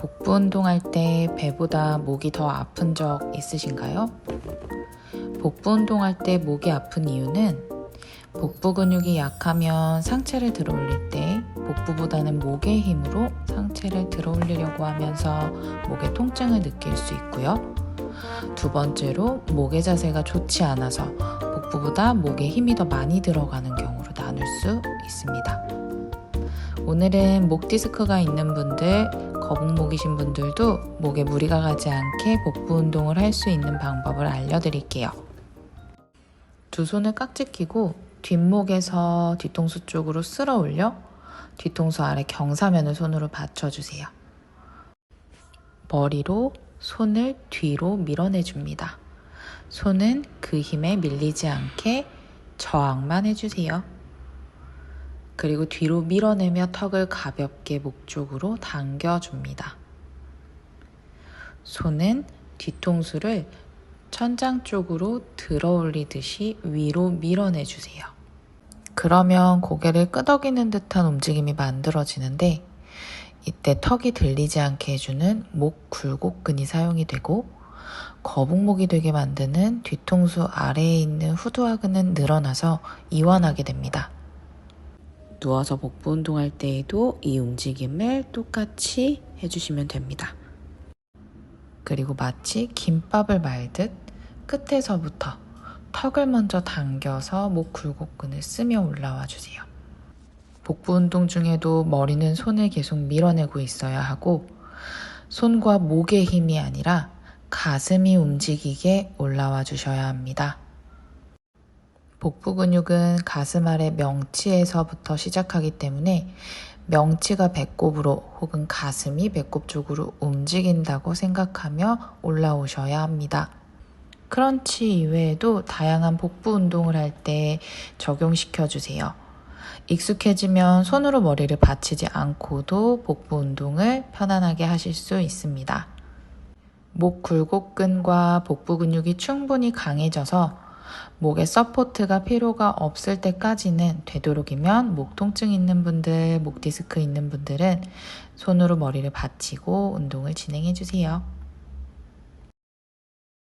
복부 운동할 때 배보다 목이 더 아픈 적 있으신가요? 복부 운동할 때 목이 아픈 이유는 복부 근육이 약하면 상체를 들어 올릴 때 복부보다는 목의 힘으로 상체를 들어 올리려고 하면서 목의 통증을 느낄 수 있고요. 두 번째로 목의 자세가 좋지 않아서 복부보다 목에 힘이 더 많이 들어가는 경우로 나눌 수 있습니다. 오늘은 목 디스크가 있는 분들, 거북목이신 분들도 목에 무리가 가지 않게 복부 운동을 할 수 있는 방법을 알려드릴게요. 두 손을 깍지 끼고 뒷목에서 뒤통수 쪽으로 쓸어 올려 뒤통수 아래 경사면을 손으로 받쳐주세요. 머리로 손을 뒤로 밀어내 줍니다. 손은 그 힘에 밀리지 않게 저항만 해주세요. 그리고 뒤로 밀어내며 턱을 가볍게 목 쪽으로 당겨줍니다. 손은 뒤통수를 천장 쪽으로 들어 올리듯이 위로 밀어내 주세요. 그러면 고개를 끄덕이는 듯한 움직임이 만들어지는데 이때 턱이 들리지 않게 해주는 목 굴곡근이 사용이 되고 거북목이 되게 만드는 뒤통수 아래에 있는 후두하근은 늘어나서 이완하게 됩니다. 누워서 복부 운동할 때에도 이 움직임을 똑같이 해주시면 됩니다. 그리고 마치 김밥을 말듯 끝에서부터 턱을 먼저 당겨서 목 굴곡근을 쓰며 올라와 주세요. 복부 운동 중에도 머리는 손을 계속 밀어내고 있어야 하고 손과 목의 힘이 아니라 가슴이 움직이게 올라와 주셔야 합니다. 복부 근육은 가슴 아래 명치에서부터 시작하기 때문에 명치가 배꼽으로 혹은 가슴이 배꼽 쪽으로 움직인다고 생각하며 올라오셔야 합니다. 크런치 이외에도 다양한 복부 운동을 할 때 적용시켜 주세요. 익숙해지면 손으로 머리를 받치지 않고도 복부 운동을 편안하게 하실 수 있습니다. 목 굴곡근과 복부 근육이 충분히 강해져서 목에 서포트가 필요가 없을 때까지는 되도록이면 목 통증 있는 분들, 목 디스크 있는 분들은 손으로 머리를 받치고 운동을 진행해 주세요.